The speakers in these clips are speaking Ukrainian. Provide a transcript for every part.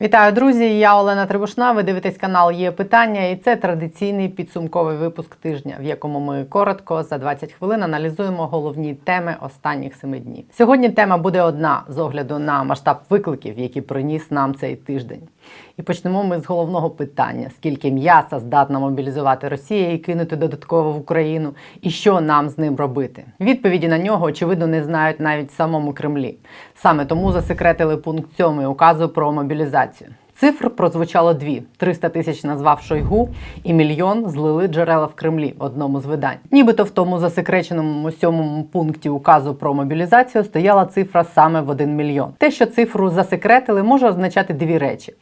Вітаю, друзі! Я Олена Трибушна. Ви дивитесь канал Є питання, і це традиційний підсумковий випуск тижня, в якому ми коротко за 20 хвилин аналізуємо головні теми останніх семи днів. Сьогодні тема буде одна з огляду на масштаб викликів, які приніс нам цей тиждень. І почнемо ми з головного питання: скільки м'яса здатна мобілізувати Росія і кинути додатково в Україну, і що нам з ним робити? Відповіді на нього очевидно не знають навіть в самому Кремлі. Саме тому засекретили пункт 7 указу про мобілізацію. Цифр прозвучало дві: 300 тисяч назвав Шойгу, і мільйон злили джерела в Кремлі одному з видань. Нібито в тому засекреченому сьомому пункті указу про мобілізацію стояла цифра саме в 1 мільйон. Те, що цифру засекретили, може означати дві речі.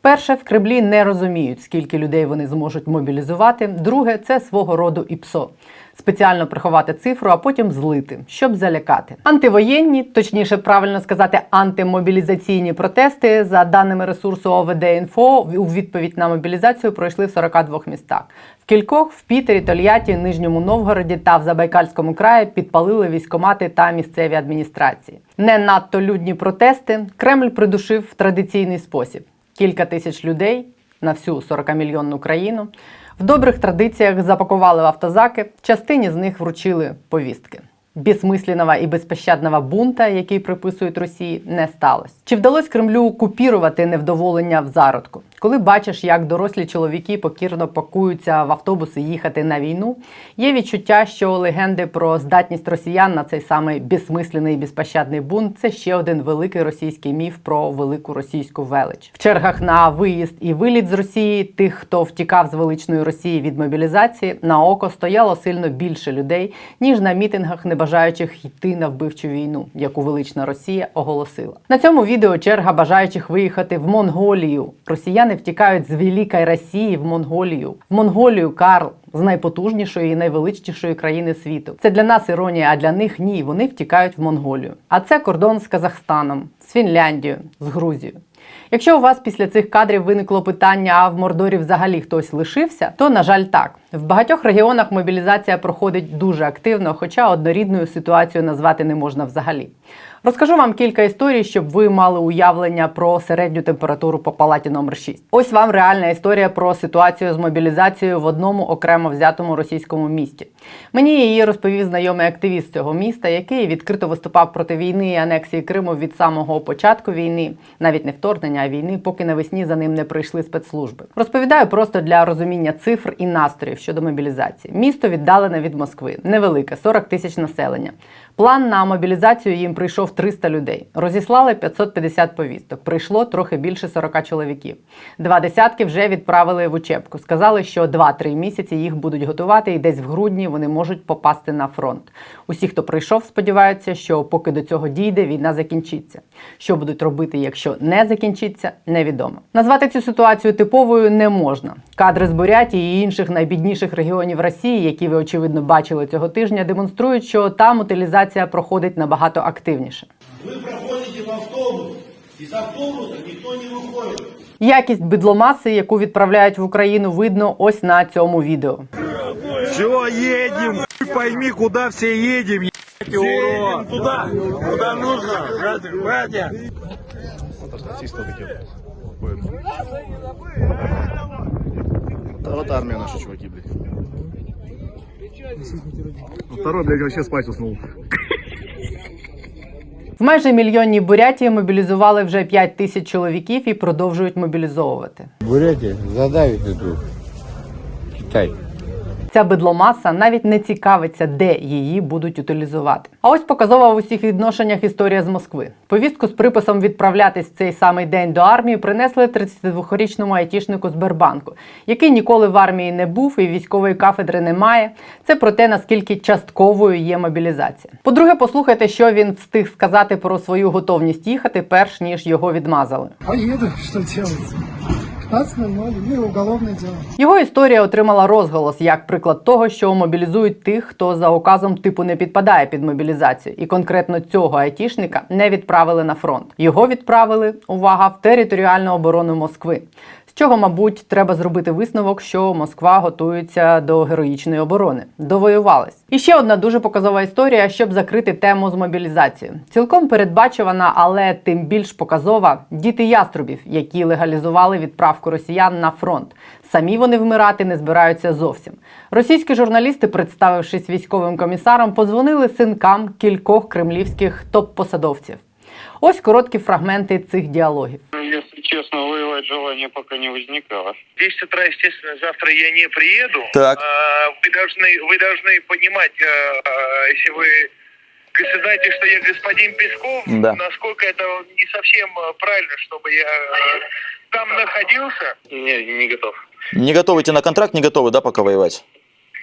Перше, в Кремлі не розуміють, скільки людей вони зможуть мобілізувати. Друге, це свого роду ІПСО. Спеціально приховати цифру, а потім злити, щоб залякати. Антивоєнні, точніше, правильно сказати, антимобілізаційні протести, за даними ресурсу ОВД-Інфо, у відповідь на мобілізацію пройшли в 42 містах. В кількох в Пітері, Тольятті, Нижньому Новгороді та в Забайкальському краї підпалили військомати та місцеві адміністрації. Не надто людні протести Кремль придушив в традиційний спосіб кілька тисяч людей на всю 40-мільйонну країну. В добрих традиціях запакували автозаки, частині з них вручили повістки. Безсмисленного і безпощадного бунта, який приписують Росії, не сталося. Чи вдалося Кремлю купірувати невдоволення в зародку? Коли бачиш, як дорослі чоловіки покірно пакуються в автобуси їхати на війну, є відчуття, що легенди про здатність росіян на цей самий безсмислений і безпощадний бунт це ще один великий російський міф про велику російську велич. В чергах на виїзд і виліт з Росії тих, хто втікав з величної Росії від мобілізації, на око стояло сильно більше людей, ніж на мітингах, не бажаючих йти на вбивчу війну, яку велична Росія оголосила. На цьому відео черга бажаючих виїхати в Монголію. Росіяни втікають з великої Росії в Монголію. В Монголію Карл з найпотужнішої і найвеличнішої країни світу. Це для нас іронія, а для них ні. Вони втікають в Монголію. А це кордон з Казахстаном, з Фінляндією, з Грузією. Якщо у вас після цих кадрів виникло питання, а в Мордорі взагалі хтось лишився, то на жаль, так в багатьох регіонах мобілізація проходить дуже активно, хоча однорідною ситуацію назвати не можна взагалі. Розкажу вам кілька історій, щоб ви мали уявлення про середню температуру по палаті номер 6. Ось вам реальна історія про ситуацію з мобілізацією в одному окремо взятому російському місті. Мені її розповів знайомий активіст цього міста, який відкрито виступав проти війни і анексії Криму від самого початку війни, навіть не вторгнення, а війни, поки навесні за ним не прийшли спецслужби. Розповідаю просто для розуміння цифр і настроїв щодо мобілізації. Місто віддалене від Москви, невелике, 40 тисяч населення. План на мобілізацію їм прийшов 300 людей. Розіслали 550 повісток. Прийшло трохи більше 40 чоловіків. Два десятки вже відправили в учебку. Сказали, що 2-3 місяці їх будуть готувати, і десь в грудні вони можуть попасти на фронт. Усі, хто прийшов, сподіваються, що поки до цього дійде, війна закінчиться. Що будуть робити, якщо не закінчиться, невідомо. Назвати цю ситуацію типовою не можна. Кадри з Бурятії і інших найбідніших регіонів Росії, які ви очевидно бачили цього тижня, демонструють, що там утилізація проходить набагато активніше. Вы проходите в автобус, из автобуса никто не выходит. Якість бидломаси, яку відправляють в Україну, видно ось на цьому відео. Все, едем. Хуй Пойми, куда все едем, ебать, урод. Туда, куда нужно, братья, братья. Да вот армия наша, чуваки, блядь. Второй, блядь, вообще спать уснул. В майже мільйонній Бурятії мобілізували вже 5 тисяч чоловіків і продовжують мобілізовувати. Бурятія задавит тут Китай. Ця бидломаса навіть не цікавиться, де її будуть утилізувати. А ось показова в усіх відношеннях історія з Москви. Повістку з приписом відправлятись в цей самий день до армії принесли 32-річному айтішнику з Бербанку, який ніколи в армії не був і військової кафедри не має. Це про те, наскільки частковою є мобілізація. По-друге, послухайте, що він встиг сказати про свою готовність їхати, перш ніж його відмазали. Поеду, что делать? 15.00 и уголовное дело. Його історія отримала розголос як приклад того, що мобілізують тих, хто за указом типу не підпадає під мобілізацію, і конкретно цього айтішника не відправили на фронт. Його відправили увага в територіальну оборону Москви. Чого, мабуть, треба зробити висновок, що Москва готується до героїчної оборони. Довоювались. І ще одна дуже показова історія, щоб закрити тему з мобілізацією. Цілком передбачувана, але тим більш показова діти яструбів, які легалізували відправку росіян на фронт. Самі вони вмирати не збираються зовсім. Російські журналісти, представившись військовим комісаром, позвонили синкам кількох кремлівських топ-посадовців. Ось короткі фрагменти цих діалогів. Честно, воевать желания пока не возникало. В 10 утра, естественно, завтра я не приеду. Так. А, Вы должны, вы должны понимать, э, э, если вы знаете, что я господин Песков, Да. насколько это не совсем правильно, чтобы я там находился. Не, не готов. Не готовы идти на контракт, не готовы, да, пока воевать?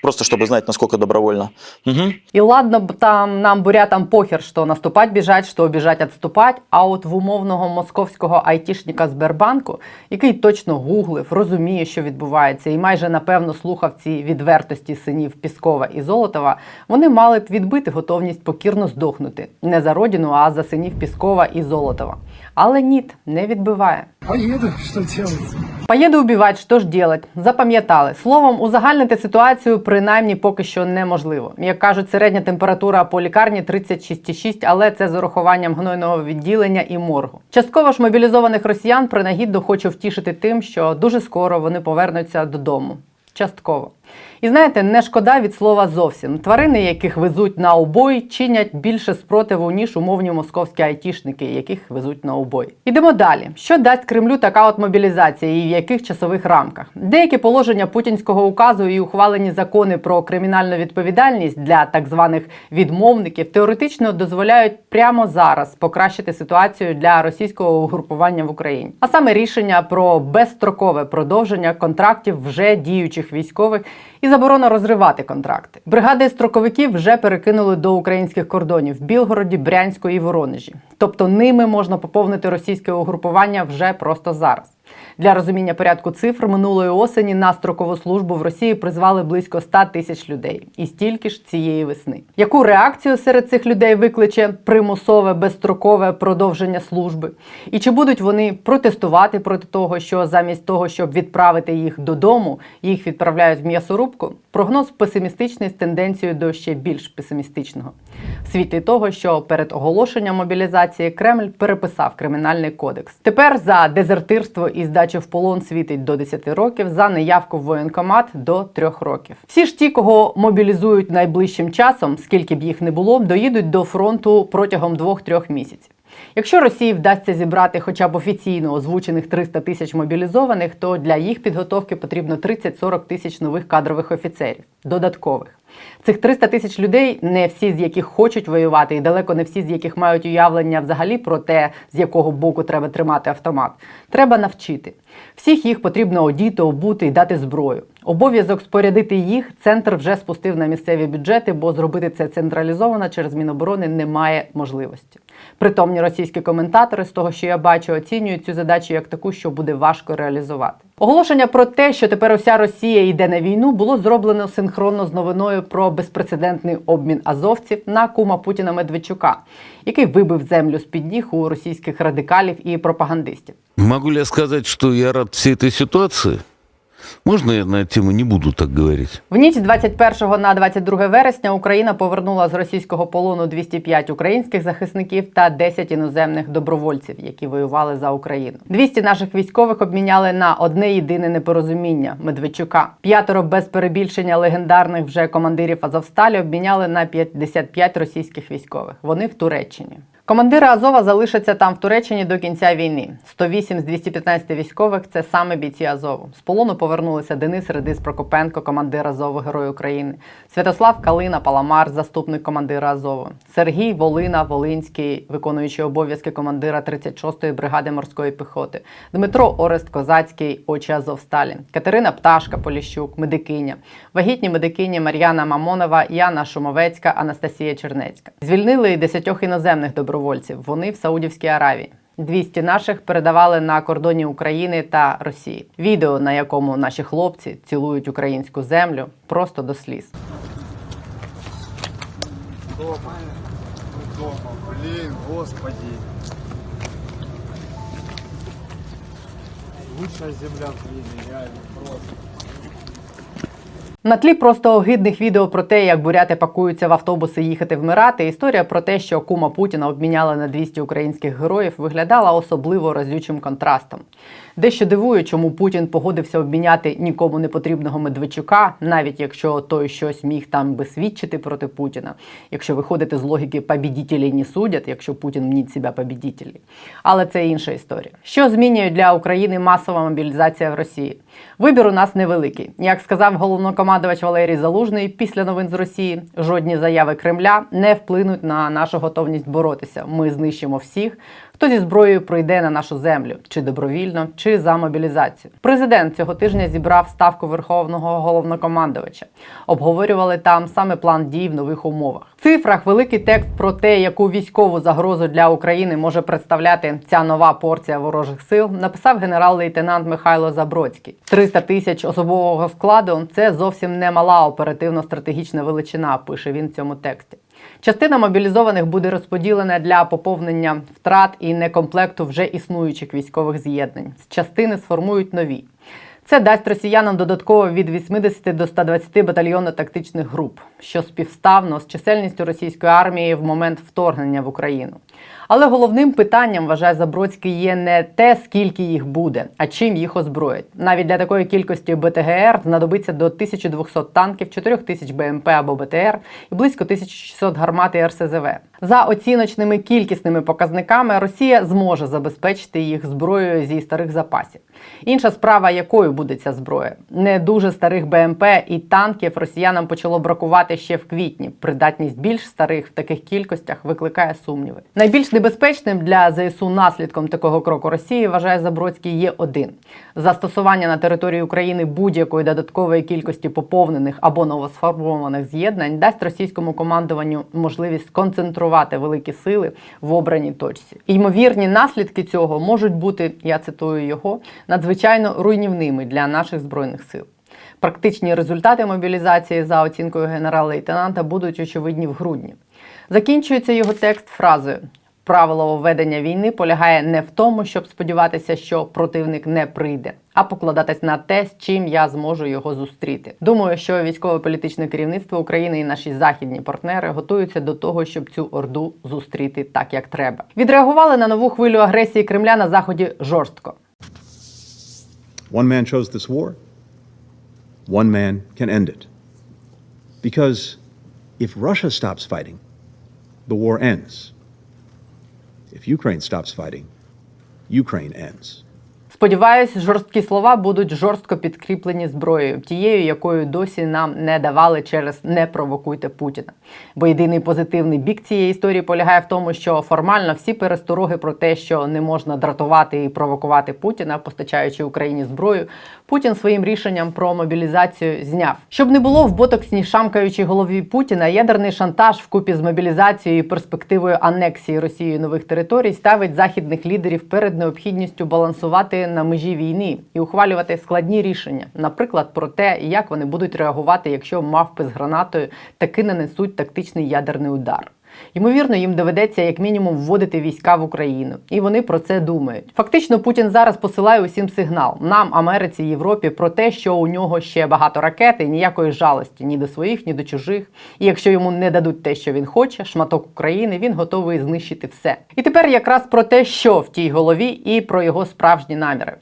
Просто чтобы знать, насколько добровольно. Угу. І ладно б там нам бурятам похер, що наступать біжать, що біжать відступать. А от в умовного московського айтішника Сбербанку, який точно гуглив, розуміє, що відбувається, і майже напевно слухав ці відвертості синів Піскова і Золотова, вони мали б відбити готовність покірно здохнути не за родину, а за синів Піскова і Золотова. Але ніт не відбиває. Поеду, что делать? Поїду убивати, що ж делать? Запам'ятали. Словом, узагальнити ситуацію принаймні поки що неможливо. Як кажуть, середня температура по лікарні 36,6, але це з урахуванням гнойного відділення і моргу. Частково ж мобілізованих росіян принагідно хочу втішити тим, що дуже скоро вони повернуться додому. Частково. І знаєте, не шкода від слова зовсім. Тварини, яких везуть на убой, чинять більше спротиву, ніж умовні московські айтішники, яких везуть на убой. Ідемо далі. Що дасть Кремлю така от мобілізація і в яких часових рамках? Деякі положення путінського указу і ухвалені закони про кримінальну відповідальність для так званих відмовників теоретично дозволяють прямо зараз покращити ситуацію для російського угрупування в Україні. А саме рішення про безстрокове продовження контрактів вже діючих військових і заборона розривати контракти. Бригади строковиків вже перекинули до українських кордонів в Білгороді, Брянську і Воронежі. Тобто ними можна поповнити російське угрупування вже просто зараз. Для розуміння порядку цифр минулої осені на строкову службу в Росії призвали близько 100 тисяч людей, і стільки ж цієї весни. Яку реакцію серед цих людей викличе примусове безстрокове продовження служби? І чи будуть вони протестувати проти того, що замість того, щоб відправити їх додому, їх відправляють в м'ясорубку? Прогноз песимістичний з тенденцією до ще більш песимістичного. В світлі того, що перед оголошенням мобілізації Кремль переписав кримінальний кодекс. Тепер за дезертирство і здачу в полон світить до 10 років, за неявку в воєнкомат до 3 років. Всі ж ті, кого мобілізують найближчим часом, скільки б їх не було, доїдуть до фронту протягом 2-3 місяців. Якщо Росії вдасться зібрати хоча б офіційно озвучених 300 тисяч мобілізованих, то для їх підготовки потрібно 30-40 тисяч нових кадрових офіцерів додаткових. Цих 300 тисяч людей, не всі з яких хочуть воювати, і далеко не всі з яких мають уявлення взагалі про те, з якого боку треба тримати автомат. Треба навчити. Всіх їх потрібно одіти, обути і дати зброю. Обов'язок спорядити їх центр вже спустив на місцеві бюджети, бо зробити це централізовано через Міноборони немає можливості. Притомні російські коментатори, з того, що я бачу, оцінюють цю задачу як таку, що буде важко реалізувати. Оголошення про те, що тепер уся Росія йде на війну, було зроблено синхронно з новиною про безпрецедентний обмін азовців на кума Путіна Медведчука, який вибив землю з під ніг у російських радикалів і пропагандистів. Могу я сказать, что я рад всей этой ситуации? Можно я на тему не буду так говорить? В ніч з 21 на 22 вересня Україна повернула з російського полону 205 українських захисників та 10 іноземних добровольців, які воювали за Україну. 200 наших військових обміняли на одне єдине непорозуміння Медведчука. П'ятеро без перебільшення легендарних вже командирів Азовсталі обміняли на 55 російських військових. Вони в Туреччині. Командири Азова залишаться там в Туреччині до кінця війни. 108 з 215 військових це саме бійці Азову. З полону повернулися Денис Редис Прокопенко, командир Азову, Герой України, Святослав Калина Паламар, заступник командира Азову, Сергій Волина, Волинський, виконуючий обов'язки командира 36-ї бригади морської піхоти, Дмитро Орест Козацький, очі Азовсталі, Катерина Пташка Поліщук, медикиня, вагітні медикині Мар'яна Мамонова, Яна Шумовецька, Анастасія Чернецька. Звільнили десятьох іноземних добровольців. Вони в Саудівській Аравії. 200 наших передавали на кордоні України та Росії. Відео, на якому наші хлопці цілують українську землю, просто до сліз. Блин, господи. Лучшая земля в мире, реально, просто. На тлі просто огидних відео про те, як буряти пакуються в автобуси їхати вмирати. Історія про те, що кума Путіна обміняли на 200 українських героїв, виглядала особливо разючим контрастом. Дещо дивує, чому Путін погодився обміняти нікому не потрібного Медведчука, навіть якщо той щось міг там би свідчити проти Путіна. Якщо виходити з логіки побідітелі не судять, якщо Путін мніть себе побідітелі. Але це інша історія. Що змінює для України масова мобілізація в Росії? Вибір у нас невеликий. Як сказав головнокомандувач Валерій Залужний після новин з Росії, жодні заяви Кремля не вплинуть на нашу готовність боротися. Ми знищимо всіх, хто зі зброєю пройде на нашу землю, чи добровільно, чи за мобілізацію. Президент цього тижня зібрав ставку верховного головнокомандувача. Обговорювали там саме план дій в нових умовах. В цифрах великий текст про те, яку військову загрозу для України може представляти ця нова порція ворожих сил, написав генерал-лейтенант Михайло Забродський. 300 тисяч особового складу це зовсім не мала оперативно-стратегічна величина. Пише він в цьому тексті. Частина мобілізованих буде розподілена для поповнення втрат і некомплекту вже існуючих військових з'єднань. З частини сформують нові. Це дасть росіянам додатково від 80 до 120 батальйонно-тактичних груп, що співставно з чисельністю російської армії в момент вторгнення в Україну. Але головним питанням, вважає Забродський, є не те, скільки їх буде, а чим їх озброять. Навіть для такої кількості БТГР знадобиться до 1200 танків, 4000 БМП або БТР і близько 1600 гармат і РСЗВ. За оціночними кількісними показниками Росія зможе забезпечити їх зброєю зі старих запасів. Інша справа, якою буде ця зброя. Не дуже старих БМП і танків росіянам почало бракувати ще в квітні. Придатність більш старих в таких кількостях викликає сумніви. Найбільш небезпечним для ЗСУ наслідком такого кроку Росії вважає Забродський є один застосування на території України будь-якої додаткової кількості поповнених або новосформованих з'єднань дасть російському командуванню можливість сконцентрувати великі сили в обраній точці. Ймовірні наслідки цього можуть бути, я цитую його, надзвичайно руйнівними для наших збройних сил. Практичні результати мобілізації за оцінкою генерал-лейтенанта будуть очевидні в грудні. Закінчується його текст фразою: правило ведення війни полягає не в тому, щоб сподіватися, що противник не прийде, а покладатись на те, з чим я зможу його зустріти. Думаю, що військово-політичне керівництво України і наші західні партнери готуються до того, щоб цю орду зустріти так, як треба. Відреагували на нову хвилю агресії Кремля на заході жорстко. One man chose this war. One man can end it. Because if Russia stops fighting, the war ends. If Ukraine stops fighting, Ukraine ends. Сподіваюсь, жорсткі слова будуть жорстко підкріплені зброєю, тією, якою досі нам не давали через не провокуйте Путіна. Бо єдиний позитивний бік цієї історії полягає в тому, що формально всі перестороги про те, що не можна дратувати і провокувати Путіна, постачаючи Україні зброю, Путін своїм рішенням про мобілізацію зняв. Щоб не було в ботоксній шамкаючій голові Путіна, ядерний шантаж вкупі з мобілізацією і перспективою анексії Росією нових територій ставить західних лідерів перед необхідністю балансувати на межі війни і ухвалювати складні рішення, наприклад, про те, як вони будуть реагувати, якщо мавпи з гранатою таки нанесуть тактичний ядерний удар. Ймовірно, їм доведеться як мінімум вводити війська в Україну, і вони про це думають. Фактично, Путін зараз посилає усім сигнал нам, Америці, Європі, про те, що у нього ще багато ракет і ніякої жалості ні до своїх, ні до чужих. І якщо йому не дадуть те, що він хоче, шматок України, він готовий знищити все. І тепер якраз про те, що в тій голові, і про його справжні наміри.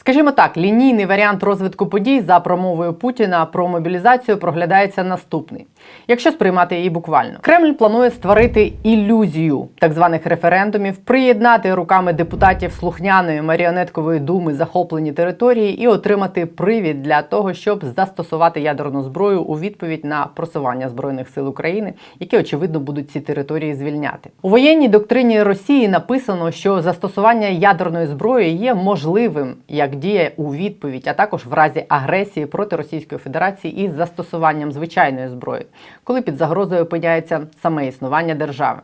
Скажімо так, лінійний варіант розвитку подій за промовою Путіна про мобілізацію проглядається наступний. Якщо сприймати її буквально, Кремль планує створити ілюзію так званих референдумів, приєднати руками депутатів слухняної маріонеткової думи захоплені території і отримати привід для того, щоб застосувати ядерну зброю у відповідь на просування збройних сил України, які очевидно будуть ці території звільняти. У воєнній доктрині Росії написано, що застосування ядерної зброї є можливим як дія у відповідь, а також в разі агресії проти Російської Федерації із застосуванням звичайної зброї, коли під загрозою опиняється саме існування держави.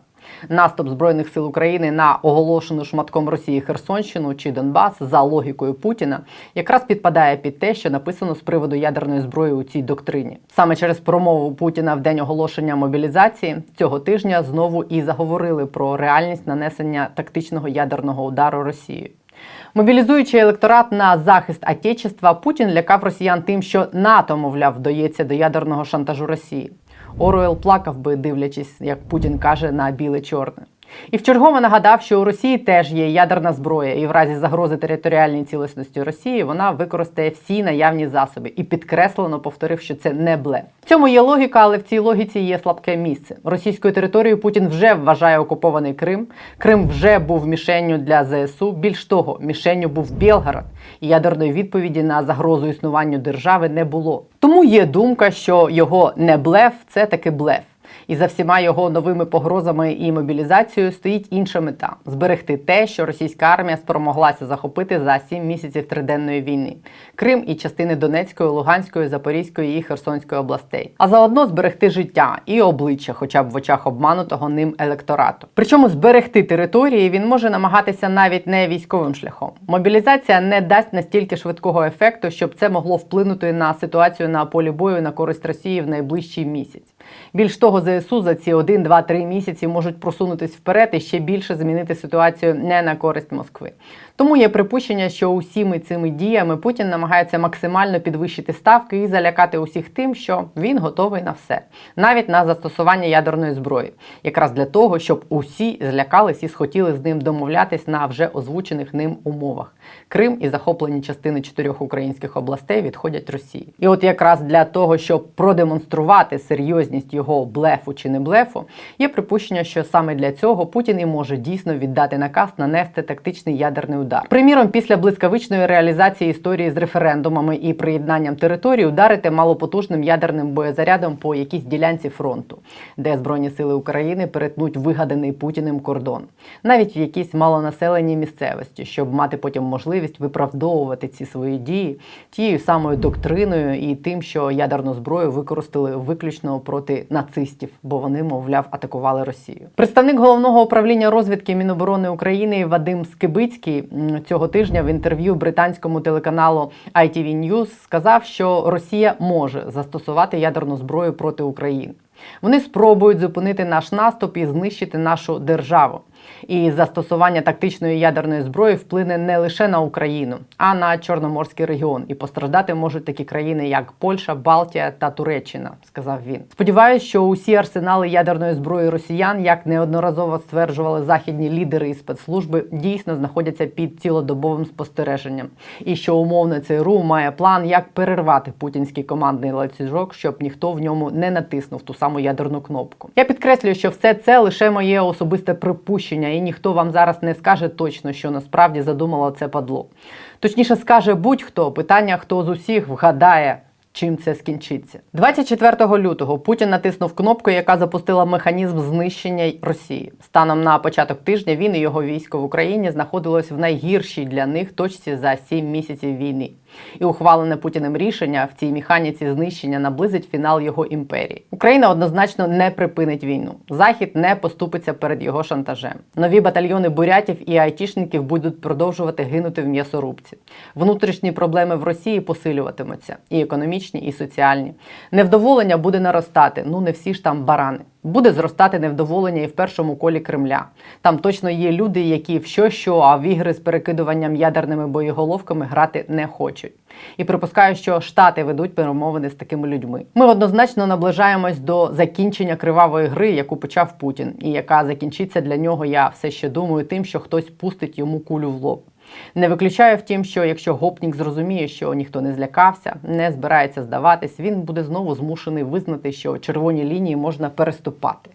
Наступ збройних сил України на оголошену шматком Росії Херсонщину чи Донбас за логікою Путіна якраз підпадає під те, що написано з приводу ядерної зброї у цій доктрині. Саме через промову Путіна в день оголошення мобілізації цього тижня знову і заговорили про реальність нанесення тактичного ядерного удару Росією. Мобілізуючи електорат на захист Отечества, Путін лякав росіян тим, що НАТО, мовляв, вдається до ядерного шантажу Росії. Оруел плакав би, дивлячись, як Путін каже на біле-чорне. І вчергово нагадав, що у Росії теж є ядерна зброя, і в разі загрози територіальній цілісності Росії вона використає всі наявні засоби і підкреслено повторив, що це не блеф. В цьому є логіка, але в цій логіці є слабке місце. Російською територією Путін вже вважає окупований Крим. Крим вже був мішенню для ЗСУ. Більш того, мішенню був Білгород, і ядерної відповіді на загрозу існуванню держави не було. Тому є думка, що його не блеф це таки блеф. І за всіма його новими погрозами і мобілізацією стоїть інша мета зберегти те, що російська армія спромоглася захопити за сім місяців триденної війни: Крим і частини Донецької, Луганської, Запорізької і Херсонської областей, а заодно зберегти життя і обличчя, хоча б в очах обманутого ним електорату. Причому зберегти території він може намагатися навіть не військовим шляхом. Мобілізація не дасть настільки швидкого ефекту, щоб це могло вплинути на ситуацію на полі бою на користь Росії в найближчий місяць. Більш того, ЗСУ за ці 1, 2, 3 місяці можуть просунутись вперед і ще більше змінити ситуацію не на користь Москви. Тому є припущення, що усіми цими діями Путін намагається максимально підвищити ставки і залякати усіх тим, що він готовий на все, навіть на застосування ядерної зброї, якраз для того, щоб усі злякались і схотіли з ним домовлятись на вже озвучених ним умовах. Крим і захоплені частини чотирьох українських областей відходять Росії. І от якраз для того, щоб продемонструвати серйозність його блефу чи не блефу, є припущення, що саме для цього Путін і може дійсно віддати наказ нанести тактичний ядерний удар. Приміром, після блискавичної реалізації історії з референдумами і приєднанням територій ударити малопотужним ядерним боєзарядом по якійсь ділянці фронту, де збройні сили України перетнуть вигаданий Путіним кордон, навіть в якійсь малонаселеній місцевості, щоб мати потім можливість виправдовувати ці свої дії тією самою доктриною і тим, що ядерну зброю використали виключно проти нацистів, бо вони, мовляв, атакували Росію. Представник головного управління розвідки Міноборони України Вадим Скибицький цього тижня в інтерв'ю британському телеканалу ITV News сказав, що Росія може застосувати ядерну зброю проти України. Вони спробують зупинити наш наступ і знищити нашу державу. І застосування тактичної ядерної зброї вплине не лише на Україну, а на Чорноморський регіон. І постраждати можуть такі країни, як Польща, Балтія та Туреччина, сказав він. Сподіваюсь, що усі арсенали ядерної зброї росіян, як неодноразово стверджували західні лідери і спецслужби, дійсно знаходяться під цілодобовим спостереженням, і що умовно ЦРУ має план, як перервати путінський командний ланцюжок, щоб ніхто в ньому не натиснув ту саму ядерну кнопку. Я підкреслюю, що все це лише моє особисте припущення, і ніхто вам зараз не скаже точно, що насправді задумало це падло. Точніше скаже будь-хто питання, хто з усіх вгадає. Чим це скінчиться 24 лютого Путін натиснув кнопку, яка запустила механізм знищення Росії. Станом на початок тижня він і його військо в Україні знаходилось в найгіршій для них точці за 7 місяців війни. І ухвалене Путіним рішення в цій механіці знищення наблизить фінал його імперії. Україна однозначно не припинить війну. Захід не поступиться перед його шантажем. Нові батальйони бурятів і айтішників будуть продовжувати гинути в м'ясорубці. Внутрішні проблеми в Росії посилюватимуться і економічні, і соціальні. Невдоволення буде наростати. Ну не всі ж там барани. Буде зростати невдоволення і в першому колі Кремля. Там точно є люди, які в що що, а в ігри з перекидуванням ядерними боєголовками грати не хочуть. І припускаю, що штати ведуть перемовини з такими людьми. Ми однозначно наближаємось до закінчення кривавої гри, яку почав Путін, і яка закінчиться для нього. Я все ще думаю, тим, що хтось пустить йому кулю в лоб. Не виключаю втім, що якщо гопнік зрозуміє, що ніхто не злякався, не збирається здаватись, він буде знову змушений визнати, що червоні лінії можна переступати.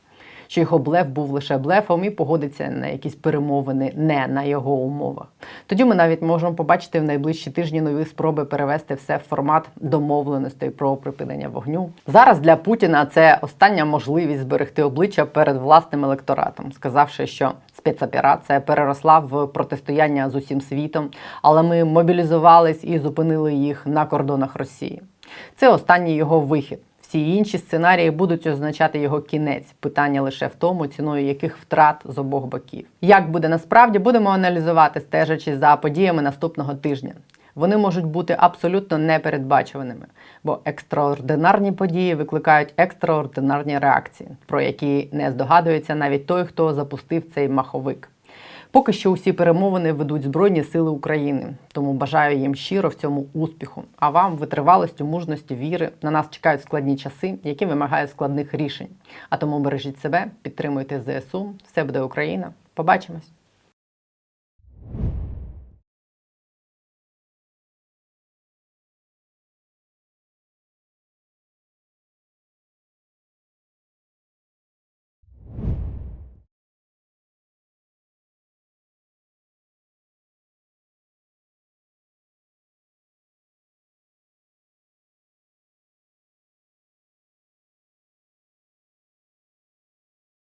Що його блеф був лише блефом і погодиться на якісь перемовини не на його умовах. Тоді ми навіть можемо побачити в найближчі тижні нові спроби перевести все в формат домовленостей про припинення вогню. Зараз для Путіна це остання можливість зберегти обличчя перед власним електоратом, сказавши, що спецоперація переросла в протистояння з усім світом, але ми мобілізувались і зупинили їх на кордонах Росії. Це останній його вихід. Всі інші сценарії будуть означати його кінець. Питання лише в тому, ціною яких втрат з обох боків. Як буде насправді, будемо аналізувати, стежачи за подіями наступного тижня. Вони можуть бути абсолютно непередбачуваними, бо екстраординарні події викликають екстраординарні реакції, про які не здогадується навіть той, хто запустив цей маховик. Поки що усі перемовини ведуть Збройні Сили України, тому бажаю їм щиро в цьому успіху. А вам витривалості, мужності, віри. На нас чекають складні часи, які вимагають складних рішень. А тому бережіть себе, підтримуйте ЗСУ. Все буде Україна. Побачимось.